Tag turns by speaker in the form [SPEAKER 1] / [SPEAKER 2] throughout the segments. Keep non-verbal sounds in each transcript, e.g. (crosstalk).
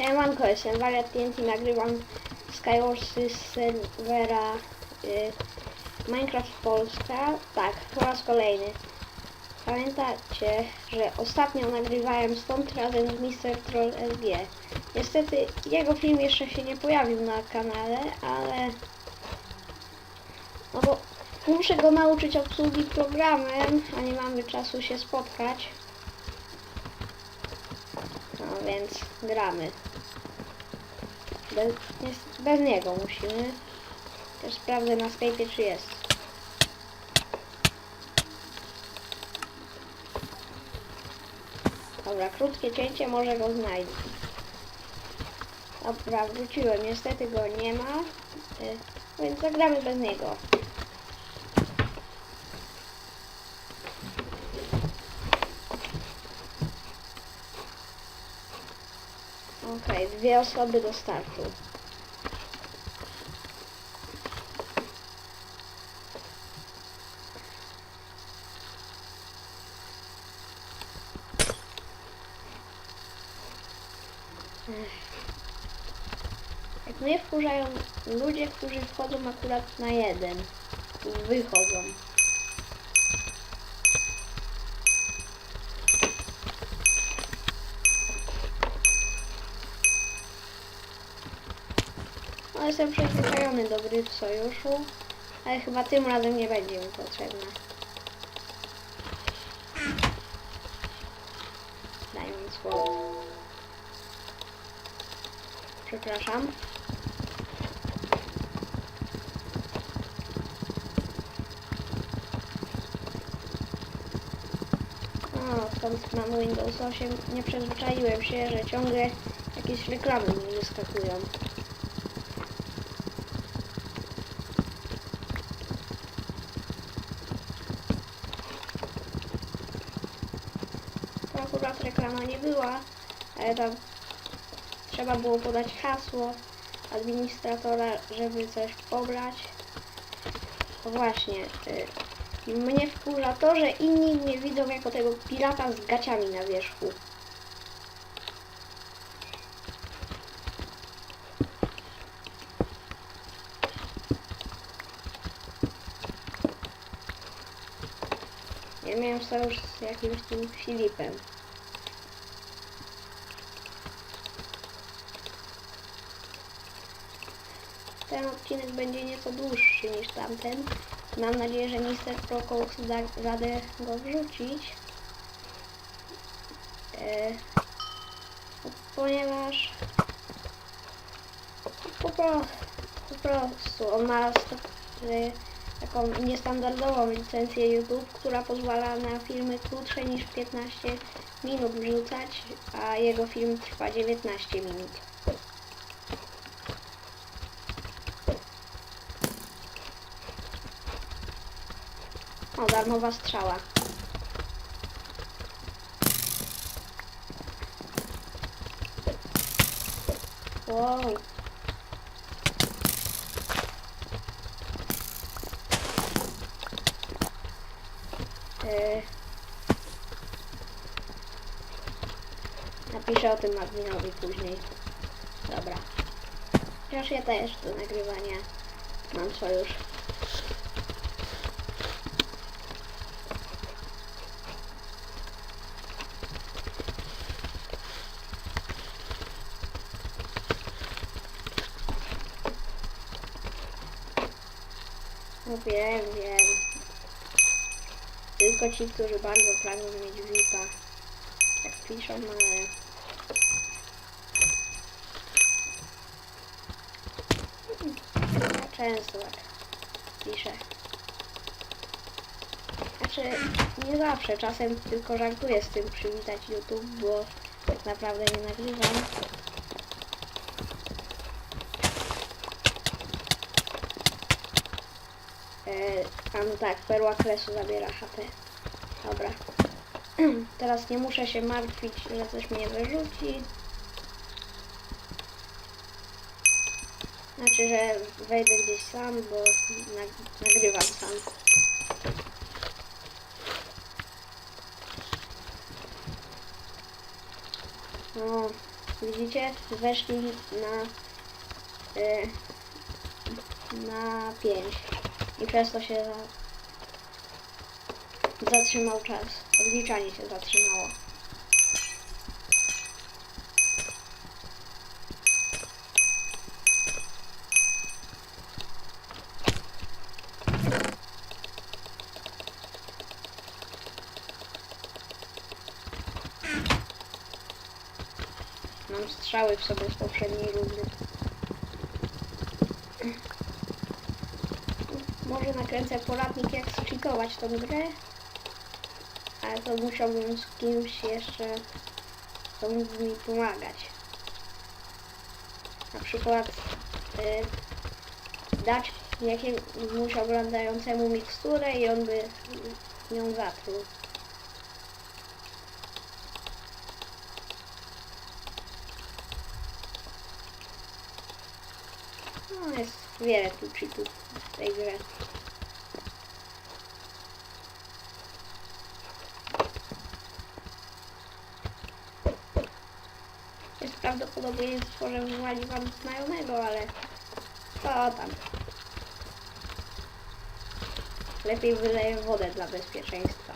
[SPEAKER 1] Siemanko, jestem Wariat TNT, nagrywam Skywarsy z serwera y, Minecraft Polska. Tak, po raz kolejny. Pamiętacie, że ostatnio nagrywałem stąd razem z Mr. Troll SG. Niestety jego film jeszcze się nie pojawił na kanale, ale... No bo muszę go nauczyć obsługi programem, a nie mamy czasu się spotkać. No więc gramy. Bez, bez niego musimy. Też sprawdzę na Skype'ie czy jest. Dobra, krótkie cięcie, może go znajdę. Dobra, wróciłem. Niestety go nie ma. y, Więc zagramy bez niego. Okej, dwie osoby do startu. Jak mnie wkurzają ludzie, którzy wchodzą akurat na jeden. Wychodzą. Jestem przyzwyczajony do gry w sojuszu, ale chyba tym razem nie będzie mi potrzebna. Daj mi słowo. Przepraszam. O, skąd mam Windows 8, nie przyzwyczaiłem się, że ciągle jakieś reklamy mi wyskakują. To reklama nie była, ale tam trzeba było podać hasło administratora, żeby coś pobrać. No właśnie, y, mnie wkurza to, że inni mnie widzą jako tego pirata z gaciami na wierzchu. Ja miałem sojusz z jakimś tym Filipem. Ten odcinek będzie nieco dłuższy niż tamten. Mam nadzieję, że Mr. Procox da radę go wrzucić. E, ponieważ po, pro, po prostu on ma e, taką niestandardową licencję YouTube, która pozwala na filmy krótsze niż 15 minut wrzucać, a jego film trwa 19 minut. O, darmowa strzała. Wow. E, Napiszę o tym adminowi później. Dobra. Chociaż ja też do nagrywania mam sojusz. No wiem, wiem. Tylko ci, którzy bardzo pragną mieć VIPa. Tak piszą, no ale... Ja często tak piszę. Znaczy, nie zawsze, czasem tylko żartuję z tym przywitać YouTube, bo tak naprawdę nie nagrywam. A no tak, perła kresu zabiera HP. Dobra. (clears throat) Teraz nie muszę się martwić, że coś mnie wyrzuci. Znaczy, że wejdę gdzieś sam, bo nag nagrywam sam. No, Widzicie? Weszli na y, na 5 i przez to się za, zatrzymał czas. Odliczanie się zatrzymało. Mam strzały w sobie z poprzedniej rundy. Może nakręcę poradnik jak zcheatować tą grę, ale to musiałbym z kimś jeszcze, kto mógłby mi pomagać. Na przykład y, dać jakiemuś oglądającemu miksturę i on by nią zatruł. No jest wiele tu cheatów tej grze. Jest prawdopodobieństwo, że wywali wam znajomego, ale co tam. Lepiej wyleję wodę dla bezpieczeństwa.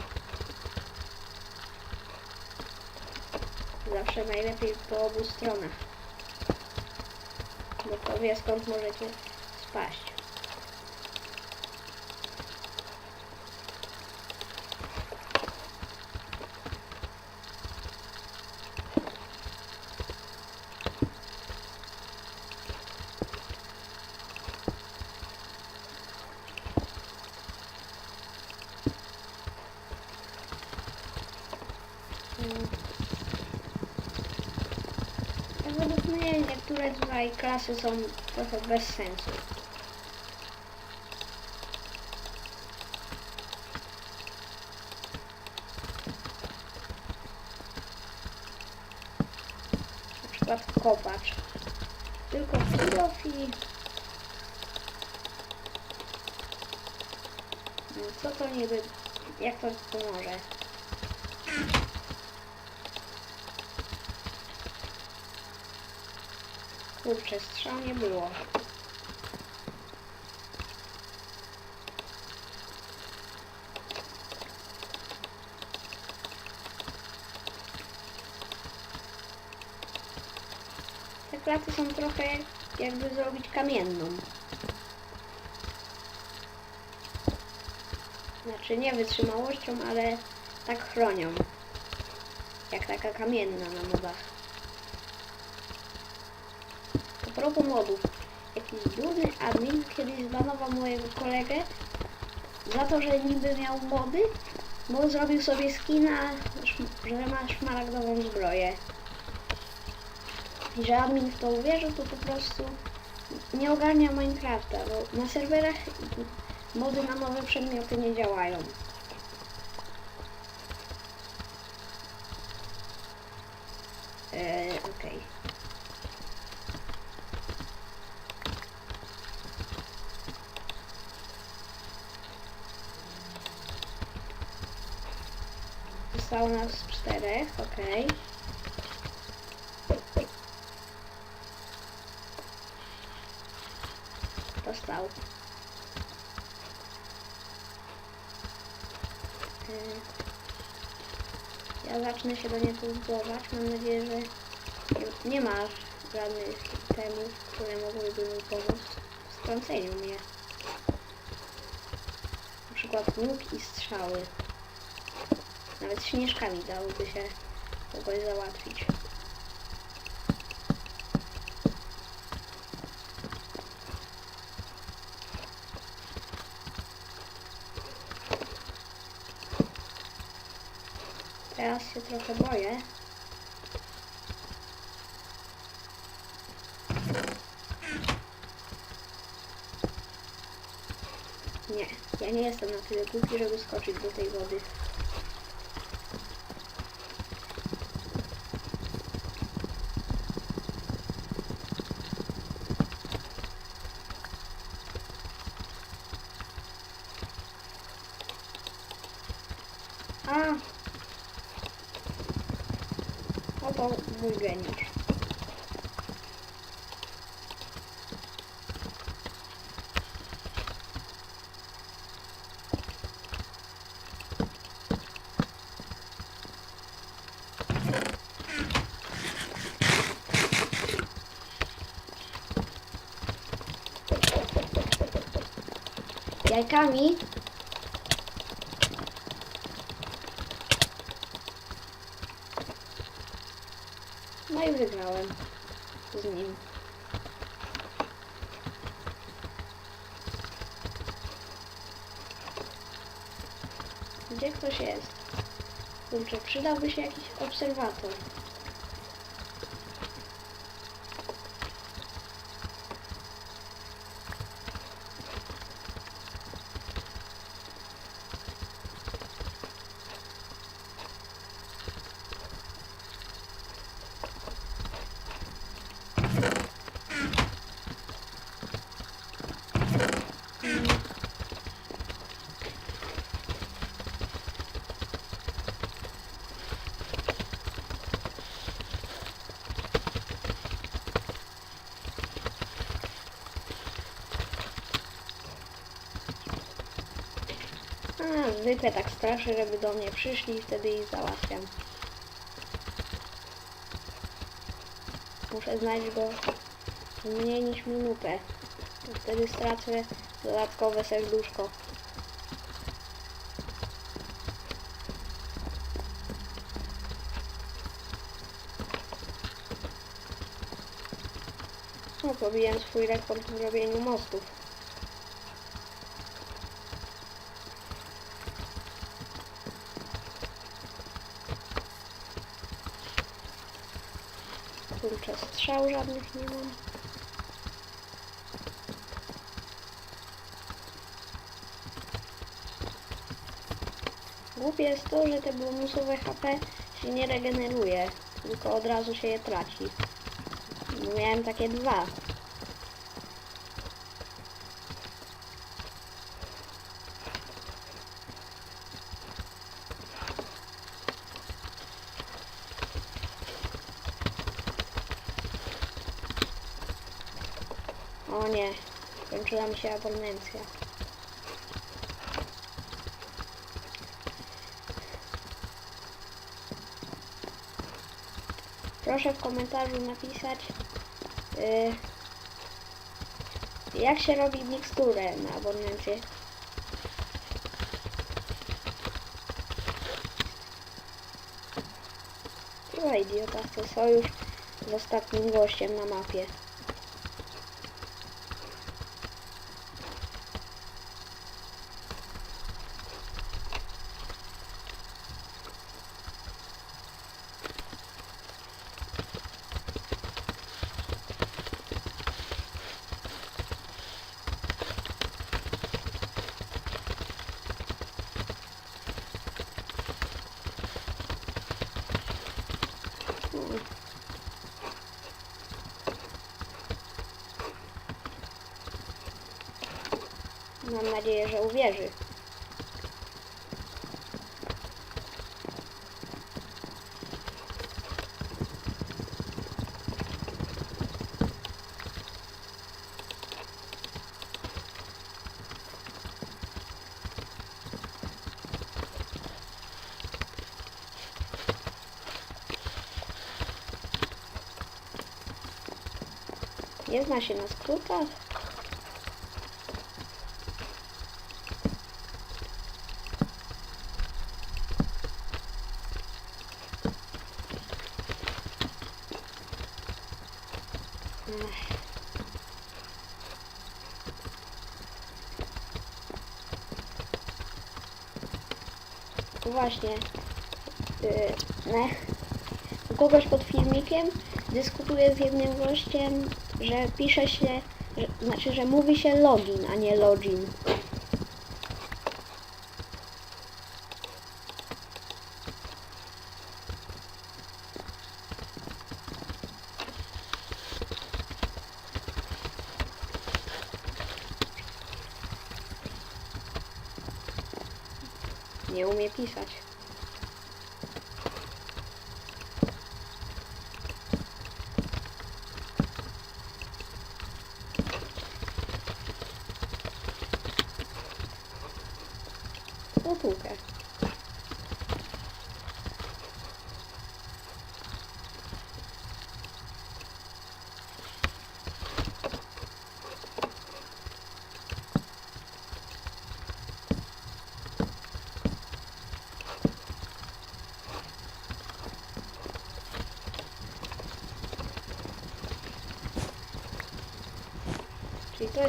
[SPEAKER 1] Zawsze najlepiej po obu stronach. Bo kto wie skąd możecie spaść. Tutaj klasy są trochę bez sensu. Na przykład kopacz. Tylko filofi. No, Co to niby, jak to pomoże? Kurczę, strzał nie było. Te klaty są trochę jak, jakby zrobić kamienną. Znaczy nie wytrzymałością, ale tak chronią. Jak taka kamienna na modach. A propos modów. Jakiś durny admin kiedyś zbanował mojego kolegę za to, że niby miał mody, bo zrobił sobie skina, że ma szmaragdową zbroję. I że admin w to uwierzył, to po prostu nie ogarnia Minecrafta, bo na serwerach mody na nowe przedmioty nie działają. Eee, okej. Zostało nas czterech, okej. Dostał. Yy, Ja zacznę się do niego zbudować. Mam nadzieję, że nie- nie ma żadnych temów, które mogłyby mi pomóc w strąceniu mnie. Na przykład łuk i strzały. Nawet śnieżkami dałoby się kogoś załatwić. Teraz się trochę boję. Nie, ja nie jestem na tyle głupi, żeby skoczyć do tej wody. A! Oto mój geniusz. Jajkami. No i wygrałem z nim. Gdzie ktoś jest? Kurczę, przydałby się jakiś obserwator. A, zwykle tak straszę, żeby do mnie przyszli i wtedy ich załatwiam. Muszę znaleźć go mniej niż minutę. Wtedy stracę dodatkowe serduszko. No, pobiłem swój rekord w robieniu mostów. Kurczę, strzał żadnych nie mam. Głupie jest to, że te bonusowe HP się nie regeneruje, tylko od razu się je traci. Miałem takie dwa. O nie, kończyła mi się abonencja. Proszę w komentarzu napisać, y, jak się robi miksturę na abonencję. Chyba idiota chce sojusz z ostatnim gościem na mapie. Mam nadzieję, że uwierzy. Nie zna się na skrótach? Właśnie. Ne. U kogoś pod filmikiem dyskutuję z jednym gościem, że pisze się, że, znaczy, że mówi się login, a nie login. pisać. Półkę.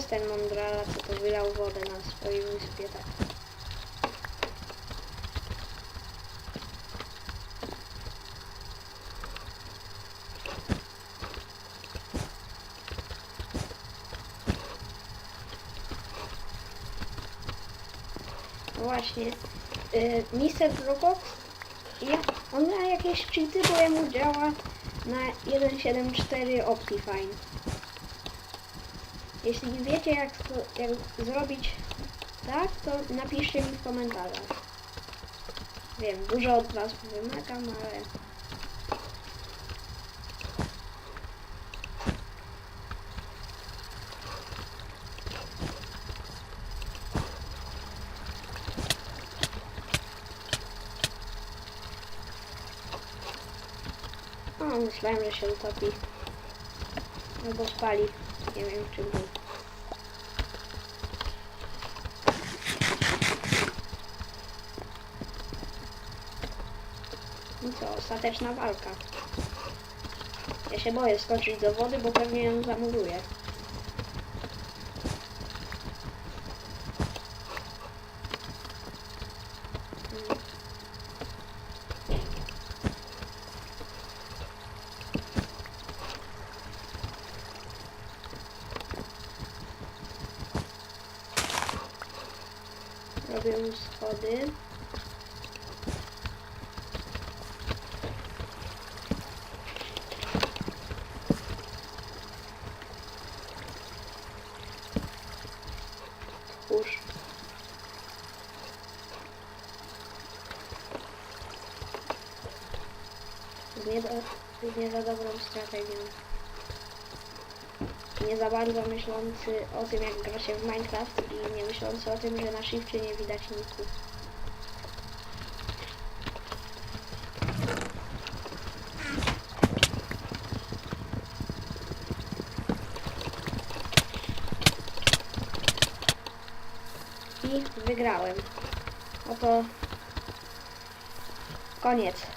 [SPEAKER 1] Jest ten mądrala, co to wylał wodę na swojej wyspie, tak. Właśnie, y, Mr. Robot, ja, on ma jakieś cheaty, bo jemu działa na 1.7.4 Optifine. Jeśli wiecie jak, jak zrobić tak, to napiszcie mi w komentarzach. Wiem, dużo od was wymagam, ale... O, myślałem, że się utopi. Albo spali. Nie wiem, czym był. Co, ostateczna walka. Ja się boję skoczyć do wody, bo pewnie ją zamuruję. Robię schody. Nie, do, nie za dobrą strategią. Nie za bardzo myślący o tym, jak gra się w Minecraft i nie myślący o tym, że na shifcie nie widać niku. I wygrałem. Oto koniec.